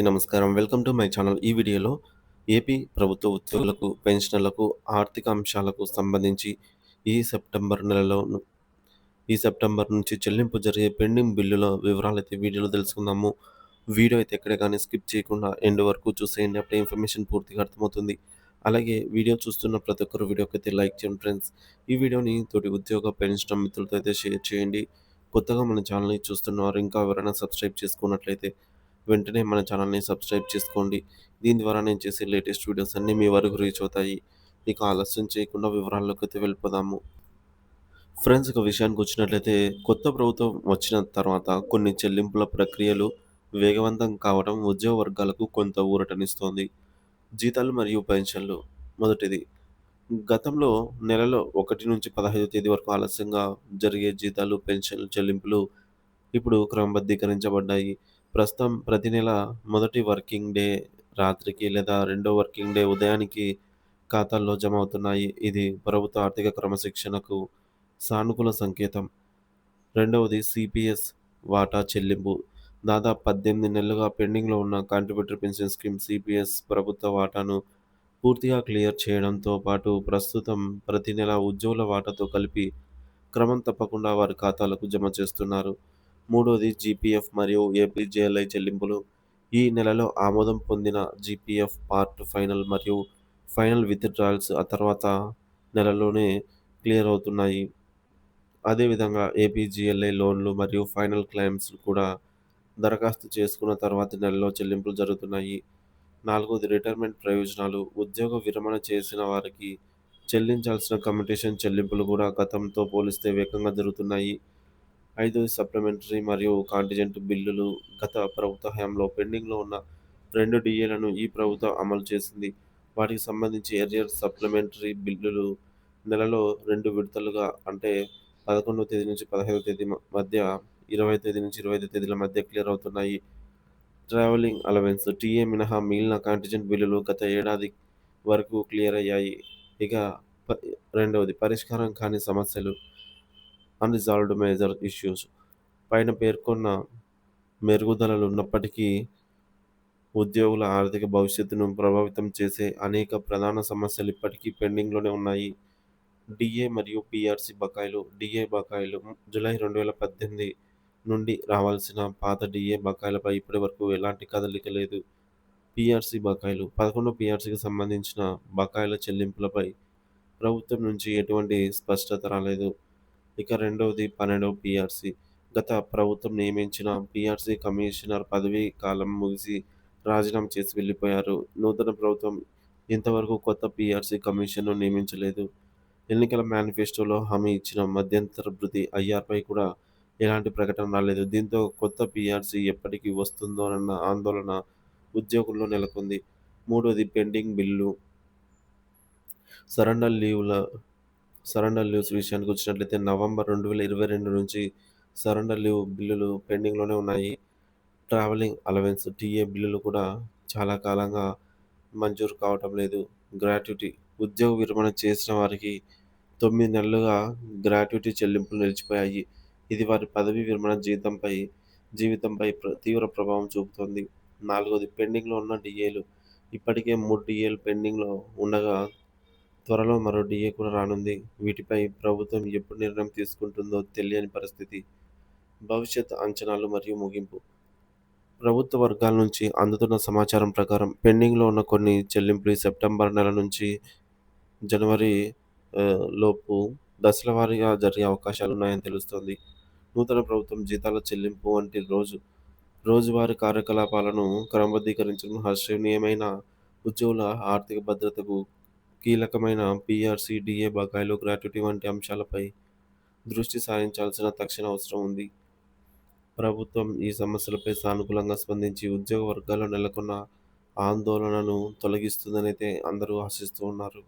నమస్కారం. Welcome to my channel. ఈ వీడియోలో ఏపీ ప్రభుత్వ ఉద్యోగులకు, పెన్షనర్లకు ఆర్థిక అంశాలకు సంబంధించి ఈ సెప్టెంబర్ నెలలో ఈ సెప్టెంబర్ నుంచి చెల్లింపు జరిగే పెండింగ్ బిల్లుల వివరాలు అయితే వీడియోలో తెలుసుకుందాము. వీడియో అయితే ఎక్కడ కానీ స్కిప్ చేయకుండా ఎండ్ వరకు చూసేయండి. అప్పుడే ఇన్ఫర్మేషన్ పూర్తిగా అర్థమవుతుంది. అలాగే వీడియో చూస్తున్న ప్రతి ఒక్కరు వీడియోకైతే లైక్ చేయండి ఫ్రెండ్స్. ఈ వీడియోని తోటి ఉద్యోగ, పెన్షన్ మిత్రులతో అయితే షేర్ చేయండి. కొత్తగా మన ఛానల్‌ని చూస్తున్నవారు ఇంకా ఎవరైనా సబ్స్క్రైబ్ చేసుకున్నట్లయితే వెంటనే మన ఛానల్‌ని సబ్స్క్రైబ్ చేసుకోండి. దీని ద్వారా నేను చేసే లేటెస్ట్ వీడియోస్ అన్నీ మీ వరకు రీచ్ అవుతాయి. ఇక ఆలస్యం చేయకుండా వివరాల్లోకైతే వెళ్ళిపోదాము. ఫ్రెండ్స్ ఇక విషయానికి వచ్చినట్లయితే కొత్త ప్రభుత్వం వచ్చిన తర్వాత కొన్ని చెల్లింపుల ప్రక్రియలు వేగవంతం కావడం ఉద్యోగ వర్గాలకు కొంత ఊరటనిస్తోంది. జీతాలు మరియు పెన్షన్లు మొదటిది గతంలో నెలలో ఒకటి నుంచి 15 తేదీ వరకు ఆలస్యంగా జరిగే జీతాలు, పెన్షన్లు చెల్లింపులు ఇప్పుడు క్రమబద్ధీకరించబడ్డాయి. ప్రస్తుతం ప్రతి నెల మొదటి వర్కింగ్ డే రాత్రికి లేదా రెండో వర్కింగ్ డే ఉదయానికి ఖాతాల్లో జమ అవుతున్నాయి. ఇది ప్రభుత్వ ఆర్థిక క్రమశిక్షణకు సానుకూల సంకేతం. రెండవది సీపీఎస్ వాటా చెల్లింపు దాదాపు 18 నెలలుగా పెండింగ్‌లో ఉన్న కాంట్రిబ్యూటర్ పెన్షన్ స్కీమ్ సీపీఎస్ ప్రభుత్వ వాటాను పూర్తిగా క్లియర్ చేయడంతో పాటు ప్రస్తుతం ప్రతి నెల ఉద్యోగుల వాటాతో కలిపి క్రమం తప్పకుండా వారి ఖాతాలకు జమ చేస్తున్నారు. మూడోది జీపీఎఫ్ మరియు ఏపీజేఎల్ఐ చెల్లింపులు ఈ నెలలో ఆమోదం పొందిన జీపీఎఫ్ పార్ట్ ఫైనల్ మరియు ఫైనల్ విత్‌డ్రాయల్స్ ఆ తర్వాత నెలలోనే క్లియర్ అవుతున్నాయి. అదేవిధంగా ఏపీజీఎల్ఐ లోన్లు మరియు ఫైనల్ క్లెయిమ్స్ కూడా దరఖాస్తు చేసుకున్న తర్వాతి నెలలో చెల్లింపులు జరుగుతున్నాయి. నాలుగోది రిటైర్మెంట్ ప్రయోజనాలు ఉద్యోగ విరమణ చేసిన వారికి చెల్లించాల్సిన కమ్యుటేషన్ చెల్లింపులు కూడా గతంతో పోలిస్తే వేగంగా జరుగుతున్నాయి. ఐదు సప్లిమెంటరీ మరియు కాంటిజెంట్ బిల్లులు గత ప్రభుత్వ హయాంలో పెండింగ్‌లో ఉన్న రెండు డీఏలను ఈ ప్రభుత్వం అమలు చేసింది. వాటికి సంబంధించి ఎరియర్ సప్లిమెంటరీ బిల్లులు నెలలో రెండు విడతలుగా అంటే 11వ తేదీ నుంచి 15వ తేదీ మధ్య, 20వ తేదీ నుంచి 25వ తేదీల మధ్య క్లియర్ అవుతున్నాయి. ట్రావెలింగ్ అలవెన్స్ టీఏ మినహా మిగిలిన కాంటిజెంట్ బిల్లులు గత ఏడాది వరకు క్లియర్ అయ్యాయి. ఇక రెండవది పరిష్కారం కాని సమస్యలు అన్‌రిజాల్వ్డ్ మేజర్ ఇష్యూస్ పైన పేర్కొన్న మెరుగుదలలు ఉన్నప్పటికీ ఉద్యోగుల ఆర్థిక భవిష్యత్తును ప్రభావితం చేసే అనేక ప్రధాన సమస్యలు ఇప్పటికీ పెండింగ్‌లోనే ఉన్నాయి. డిఏ మరియు పీఆర్సీ బకాయిలు డిఏ బకాయిలు జూలై 2018 నుండి రావాల్సిన పాత డిఏ బకాయిలపై ఇప్పటివరకు ఎలాంటి కదలిక లేదు. పీఆర్సీ బకాయిలు 11 పీఆర్సీకి సంబంధించిన బకాయిల చెల్లింపులపై ప్రభుత్వం నుంచి ఎటువంటి స్పష్టత రాలేదు. ఇక రెండవది 12వ పీఆర్సీ గత ప్రభుత్వం నియమించిన పిఆర్సి కమిషనర్ పదవీ కాలం ముగిసి రాజీనామా చేసి వెళ్ళిపోయారు నూతన ప్రభుత్వం ఇంతవరకు కొత్త పిఆర్సి కమిషన్‌ను నియమించలేదు. ఎన్నికల మేనిఫెస్టోలో హామీ ఇచ్చిన మధ్యంతర భృతి ఐఆర్‌పై కూడా ఎలాంటి ప్రకటన రాలేదు. దీంతో కొత్త పిఆర్సి ఎప్పటికీ వస్తుందోనన్న ఆందోళన ఉద్యోగుల్లో నెలకొంది. మూడోది పెండింగ్ బిల్లు సరెండర్ లీవ్‌ల సరెండర్ లీవ్స్ విషయానికి వచ్చినట్లయితే నవంబర్ 2022 నుంచి సరెండర్ లీవ్ బిల్లులు పెండింగ్‌లోనే ఉన్నాయి. ట్రావెలింగ్ అలవెన్స్ టీఏ బిల్లులు కూడా చాలా కాలంగా మంజూరు కావటం లేదు. గ్రాట్యుటీ ఉద్యోగ విరమణ చేసిన వారికి తొమ్మిది నెలలుగా గ్రాట్యుటీ చెల్లింపులు నిలిచిపోయాయి. ఇది వారి పదవీ విరమణ జీతంపై జీవితంపై ప్ర తీవ్ర ప్రభావం చూపుతోంది. నాలుగోది పెండింగ్‌లో ఉన్న డిఏలు ఇప్పటికే మూడు డిఏలు పెండింగ్‌లో ఉండగా త్వరలో మరో డీఏ కూడా రానుంది. వీటిపై ప్రభుత్వం ఎప్పుడు నిర్ణయం తీసుకుంటుందో తెలియని పరిస్థితి. భవిష్యత్ అంచనాలు మరియు ముగింపు ప్రభుత్వ వర్గాల నుంచి అందుతున్న సమాచారం ప్రకారం పెండింగ్‌లో ఉన్న కొన్ని చెల్లింపులు సెప్టెంబర్ నెల నుంచి జనవరి లోపు దశల వారీగా జరిగే అవకాశాలున్నాయని తెలుస్తోంది. నూతన ప్రభుత్వం జీతాల చెల్లింపు వంటి రోజు రోజువారీ కార్యకలాపాలను క్రమబద్ధీకరించడం హర్షణీయమైన ఉద్యోగుల ఆర్థిక భద్రతకు కీలకమైన పీఆర్సీ, డిఏ బకాయిలు, గ్రాట్యుటీ వంటి అంశాలపై దృష్టి సారించాల్సిన తక్షణ అవసరం ఉంది. ప్రభుత్వం ఈ సమస్యలపై సానుకూలంగా స్పందించి ఉద్యోగ వర్గాల్లో నెలకొన్న ఆందోళనను తొలగిస్తుందనైతే అందరూ ఆశిస్తూ ఉన్నారు.